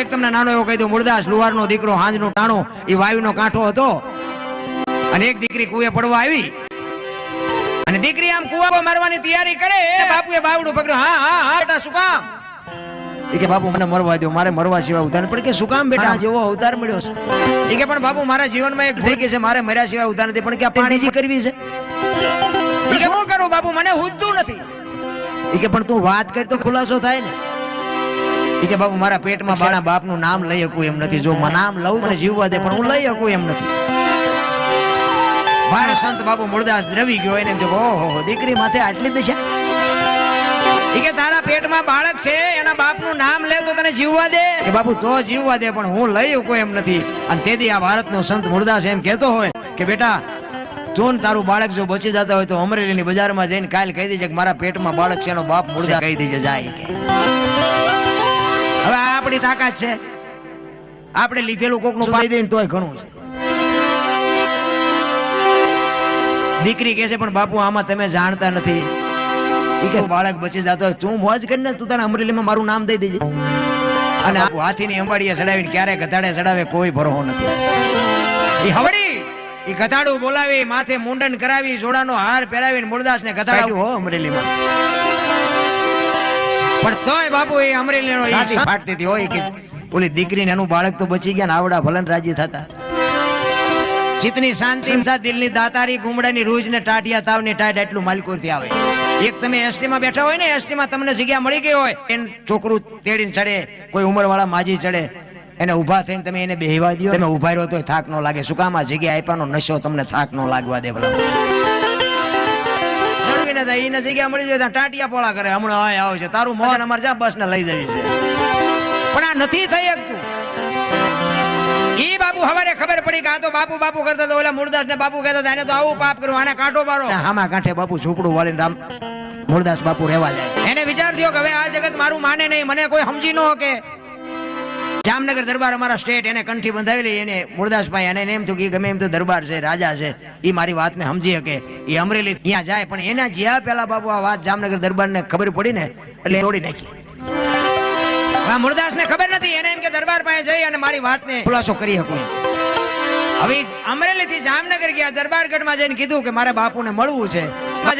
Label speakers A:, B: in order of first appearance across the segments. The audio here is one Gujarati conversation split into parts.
A: એક તમને નાનો એવો કહી દઉં મુરદાસ લુહારનો દીકરો હાંજનો ટાણો એ વાયુનો કાંઠો હતો. અને એક દીકરી કુએ પડવા આવી. અને દીકરી આમ કુવા મારવાની તૈયારી કરે. બાપુએ બાવડું પકડ્યું હા હા હા બેટા શું કામ? એ કે બાપુ મને મરવા દો મારે મરવા સિવાય ઉધાર પણ કે શું કામ બેટા? જેવો અવતાર મળ્યો છે. એ કે પણ બાપુ મારા જીવનમાં એક થઈ ગઈ છે મારે મર્યા સિવાય ઉધાર નથી પણ કે પાણીજી કરવી છે? એ કે શું કરું બાપુ? મને હુજતું નથી. એ કે પણ તું વાત કરી તો ખુલાસો થાય ને. કે બાપુ મારા પેટમાં બાળા બાપનું નામ લઈ શકું એમ નથી. જો નામ લઉં મને જીવવા દે પણ હું લઈ શકું એમ નથી. ભારે સંત બાપુ મૂળદાસ દ્રવી ગયો એને એમ ઓહો દીકરી માથે આટલી દશા? એ કે તારા પેટમાં બાળક છે એના બાપનું નામ લે તો તને જીવવા દે. કે બાપુ તો જીવવા દે પણ હું લઈ શકું એમ નથી. અને તેથી આ ભારતનો સંત મૂળદાસ એમ કહેતો હોય કે બેટા તું તારું બાળક જો બચી જતા હોય તો અમરેલીની બજારમાં જઈને કાલ કહી દેજે કે મારા પેટમાં બાળક છે એનો બાપ મૂળદાસ કહી દેજે જાય કે. આપણી તાકાત છે. આપણે લીધેલું કોકનું પાઈ દઈને તોય ઘણું છે. દીકરી કહે છે પણ બાપુ આમાં તમે જાણતા નથી. કે બાળક બચી જતો તું મોજ કરીને તું તારા અમરેલીમાં મારું નામ દઈ દેજે. અને હાથી હાથીની અંબાડીએ ચડાવીને ક્યારે ગધાડે ચડાવે કોઈ ભરોહો નથી. એ હવડી! એ ગધાડું બોલાવી માથે મુંડન કરાવી જોડાનો હાર પહેરાવીને મૂળદાસ ને ગધાડ્યું હો અમરેલીમાં. પણ તોય બાપુ એ અમરેલીનો ઈ ફાટતી હતી હોય કે ઓલી દીકરીને એનું બાળક તો બચી ગયા ને આવડા ભલન રાજી થતા. ચિતની શાંતિ દિલની દાતારી ગુમડાની રૂજ ને ટાટિયા તાવની ટાટ એટલું માલકોરથી આવે. એક તમે એસટી માં બેઠા હોય ને એસટી માં તમને જગ્યા મળી ગઈ હોય એને છોકરું તેડીને ચડે કોઈ ઉંમરવાળા માજી ચડે એને ઊભા થઈને તમે એને બેહવા દો તમે ઊભા રહ્યો તો થાક ન લાગે. શું કામ આ જગ્યા આપવાનો નશો તમને થાક ન લાગવા દે ભલા. જળવીને થાય એને જગ્યા મળી જાય ટાટિયા પોળા કરે. હમણાં આય આવે છે. તારું મોહન અમારે જ્યાં બસ ને લઈ જવી છે. પણ આ નથી થઈ શકતું. ઈ બાપુ હવારે ખબર પડી કે આ તો બાપુ બાપુ કરતા તો ઓલા મૂળદાસ ને બાપુ કહેતા હતા એને તો આવું પાપ કર્યું આને કાંટો મારો. આમાં કાંઠે બાપુ ઝૂપડું વાળીને રામ મૂળદાસ બાપુ રહેવા જાય. એને વિચાર થયો કે હવે આ જગત મારું માને નહીં મને કોઈ સમજી ન કે જામનગર દરબાર અમારા સ્ટેટ એને કંઠી બંધાવેલી એને મુરદાસભાઈ અને એમ થયું કે ગમે એમ તો દરબાર છે, રાજા છે એ મારી વાતને સમજી શકે એ અમરેલી ત્યાં જાય, પણ એના જ્યાં પેલા બાબુ આ વાત જામનગર દરબારને ખબર પડી ને, એટલે તોડી નાખી. આ મુરદાસ ને ખબર નથી, એને એમ કે દરબાર પાસે જઈ અને મારી વાતને ખુલાસો કરી શકું હવે અમરેલી થી જામનગર ગયા, દરબારગઢમાં જઈને કીધું કે મારા બાપુને મળવું છે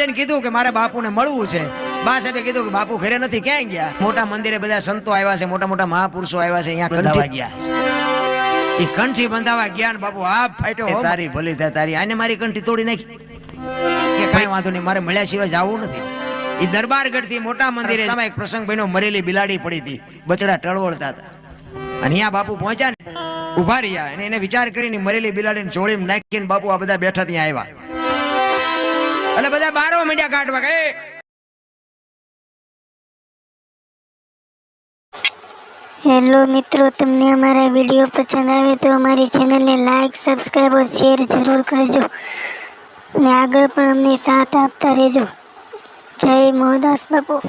A: જઈને કીધું કે મારે બાપુને મળવું છે બા સાહેબે કીધું કે બાપુ ઘરે નથી ક્યાંય ગયા? મોટા મંદિરે બધા સંતો આવ્યા છે મોટા મોટા મહાપુરુષો આવ્યા છે અહીંયા બંધાવા ગયા એ કંઠી બંધાવા ગયા ને બાપુ આ ફાટ્યો તારી ભલી થાય તારી આને મારી કંઠી તોડી નાખી. કે કઈ વાંધો નહીં મારે મળ્યા સિવાય જવું નથી. એ દરબારગઢથી મોટા મંદિરે એક પ્રસંગ બન્યો મરેલી બિલાડી પડી હતી બચડા ટળવળતા હતા. અને અહીંયા બાપુ પહોંચ્યા ને ઊભા રહ્યા અને એને વિચાર કરીને મરેલી બિલાડીને જોડીમાં નાખીને બાપુ આ બધા બેઠા ત્યાં આવ્યા. એટલે બધા બારો મીડિયા કાઢવા કે
B: હેલો મિત્રો, તમને અમારા વીડિયો પસંદ આવે તો અમારી ચેનલને લાઇક સબસ્ક્રાઈબ और શેર જરૂર કરજો. અને આગળ પણ અમને સાથ આપતા રહેજો. જય મોહદાસ બાપુ.